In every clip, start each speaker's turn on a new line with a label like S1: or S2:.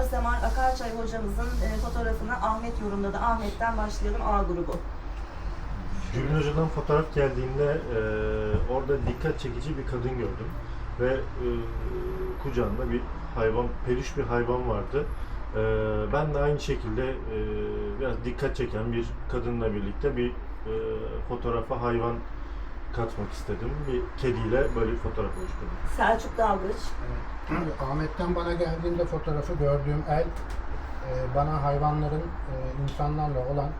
S1: Özlemar Akarçay hocamızın e, fotoğrafını Ahmet yorumladı. Ahmet'ten başlayalım A grubu.
S2: Gülbin Hoca'dan fotoğraf geldiğinde e, orada dikkat çekici bir kadın gördüm. Ve e, kucağında bir hayvan, peluş bir hayvan vardı. E, ben de aynı şekilde e, biraz dikkat çeken bir kadınla birlikte bir e, fotoğrafa hayvan katmak istedim. Bir kediyle böyle bir fotoğraf oluşturdum.
S1: Selçuk Dalgıç.
S3: Evet. Ahmet'ten bana geldiğinde fotoğrafı gördüğüm el e, bana hayvanların e, insanlarla olan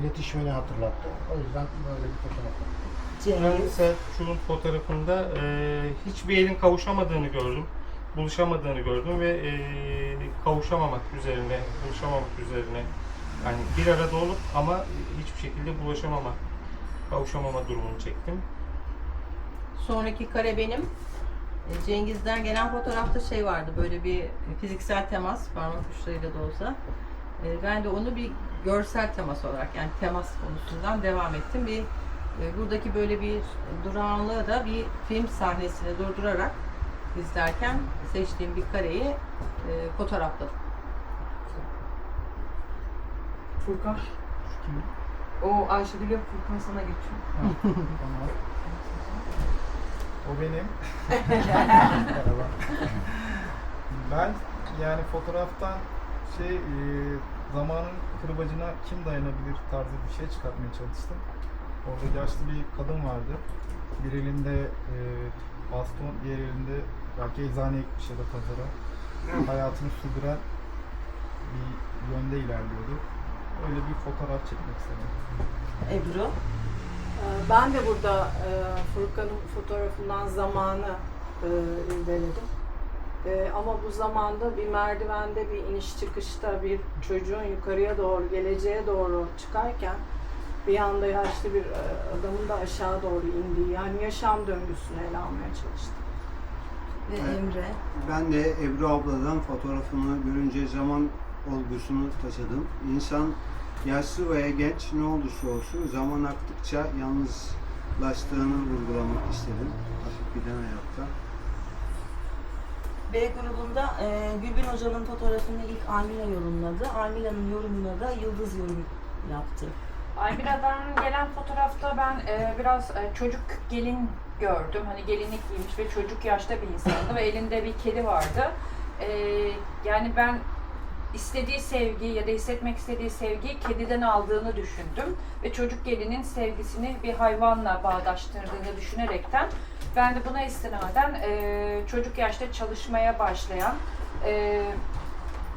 S3: iletişimini hatırlattı. O yüzden böyle bir fotoğraf.
S4: Ben. Selçuk'un fotoğrafında e, hiçbir elin kavuşamadığını gördüm. Buluşamadığını gördüm ve e, kavuşamamak üzerine, buluşamamak üzerine yani bir arada olup ama hiçbir şekilde bulaşamama, kavuşamama durumunu çektim.
S5: Sonraki kare benim. E, Cengiz'den gelen fotoğrafta şey vardı böyle bir fiziksel temas parmak uçlarıyla da olsa. E, Ben de onu bir görsel temas olarak yani temas konusundan devam ettim. Bir e, buradaki böyle bir durağanlığı da bir film sahnesini durdurarak izlerken seçtiğim bir kareyi e, fotoğrafladım.
S6: Furkan. O Ayşegül'e Furkan sana geçiyor.
S3: Tamam.
S7: O benim.
S3: Merhaba.
S7: Ben yani fotoğraftan şey e, zamanın kırbacına kim dayanabilir tarzı bir şey çıkartmaya çalıştım. Orada yaşlı bir kadın vardı. Bir elinde e, baston, diğer elinde belki eczaneye gitmiş ya da pazara. Hayatını sürdüren bir yönde ilerliyordu. Öyle bir fotoğraf çekmek istedim.
S1: Ebru.
S8: Ee, Ben de burada e, Furkan'ın fotoğrafından zamanı e, irdeledim. E, ama bu zamanda bir merdivende bir iniş çıkışta bir çocuğun yukarıya doğru, geleceğe doğru çıkarken bir anda yaşlı bir adamın da aşağı doğru indiği yani yaşam döngüsünü ele almaya çalıştım.
S1: Ve
S9: Evet.
S1: Emre.
S9: Ben de Ebru abladan fotoğrafını görünce zaman olgusunu taşıdım. İnsan yaşlı veya genç ne olursa olsun zaman aktıkça yalnızlaştığını vurgulamak istedim. Hafif giden hayatta.
S1: B grubunda e, Gülbin Hoca'nın fotoğrafını ilk Almila yorumladı. Almila'nın yorumuna da Yıldız yorum yaptı.
S10: Almira'dan gelen fotoğrafta ben e, biraz e, çocuk gelin gördüm. Hani gelinlik giymiş ve çocuk yaşta bir insandı ve elinde bir kedi vardı. E, yani ben istediği sevgi ya da hissetmek istediği sevgiyi kediden aldığını düşündüm. Ve çocuk gelinin sevgisini bir hayvanla bağdaştırdığını düşünerekten ben de buna istinaden e, çocuk yaşta çalışmaya başlayan e,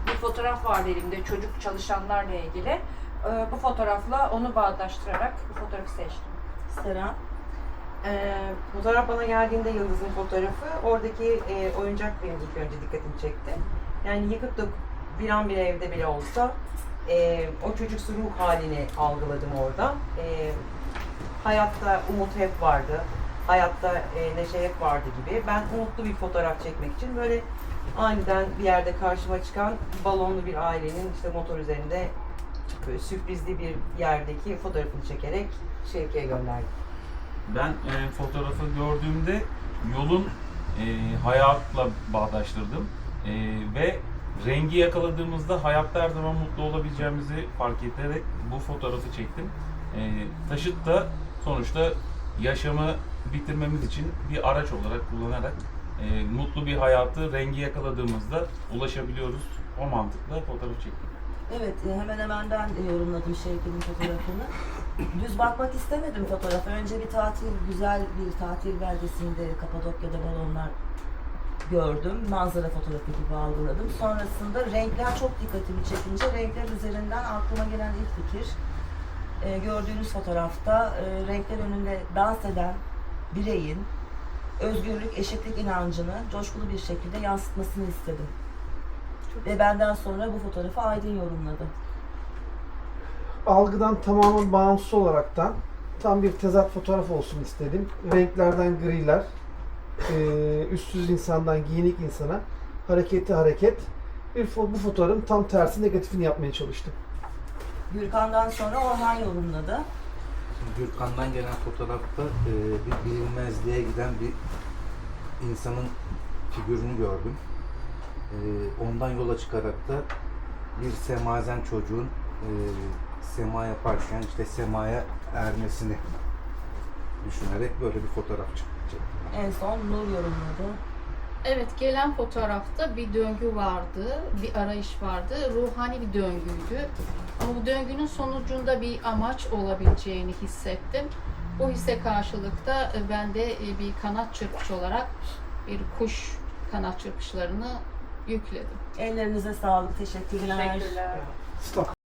S10: bir fotoğraf vardı elimde çocuk çalışanlarla ilgili. Ee, bu fotoğrafla onu bağdaştırarak bu fotoğrafı seçtim.
S1: Sera.
S6: Ee, fotoğraf bana geldiğinde Yıldız'ın fotoğrafı, oradaki e, oyuncak benim ilk önce dikkatimi çekti. Yani yıkık da viran bir evde bile olsa e, o çocuksu ruh halini algıladım orada. E, hayatta umut hep vardı, hayatta e, neşe hep vardı gibi. Ben umutlu bir fotoğraf çekmek için böyle aniden bir yerde karşıma çıkan balonlu bir ailenin işte motor üzerinde böyle sürprizli bir yerdeki fotoğrafını çekerek Şevki'ye gönderdim.
S11: Ben e, fotoğrafı gördüğümde yolun e, hayatla bağdaştırdım E, ve rengi yakaladığımızda hayatta her zaman mutlu olabileceğimizi fark ederek bu fotoğrafı çektim. E, taşıt da sonuçta yaşamı bitirmemiz için bir araç olarak kullanarak e, mutlu bir hayatı rengi yakaladığımızda ulaşabiliyoruz. O mantıkla fotoğraf çektim.
S1: Evet, e, hemen hemen ben yorumladım Şevki'nin fotoğrafını. Düz bakmak istemedim fotoğrafa. Önce bir tatil, güzel bir tatil beldesinde Kapadokya'da balonlar gördüm. Manzara fotoğrafı gibi algıladım. Sonrasında renkler çok dikkatimi çekince renkler üzerinden aklıma gelen ilk fikir e, gördüğünüz fotoğrafta e, renkler önünde dans eden bireyin özgürlük, eşitlik inancını coşkulu bir şekilde yansıtmasını istedim. Ve benden sonra bu fotoğrafı Aydın yorumladı.
S12: algıdan tamamen bağımsız olaraktan tam bir tezat fotoğraf olsun istedim. Renklerden griler, eee, üstsüz insandan giyinik insana hareketli hareket. Bir bu fotoğrafın tam tersi negatifini yapmaya çalıştım.
S1: Gürkan'dan sonra Orhan yorumladı.
S13: Şimdi Gürkan'dan gelen fotoğrafta e, bir bilinmezliğe giden bir insanın figürünü gördüm. e, ondan yola çıkarak da bir semazen çocuğun e, sema yaparken işte semaya ermesini düşünerek böyle bir fotoğraf çektim.
S1: En son Nur yorumladı.
S14: Evet, gelen fotoğrafta bir döngü vardı, bir arayış vardı. Ruhani bir döngüydü. Ama bu döngünün sonucunda bir amaç olabileceğini hissettim. Bu hisse karşılıkta e, ben de e, bir kanat çırpıcı olarak bir kuş kanat çırpışlarını yükledim.
S1: Ellerinize sağlık. Teşekkürler.
S10: Teşekkürler.
S12: Stop.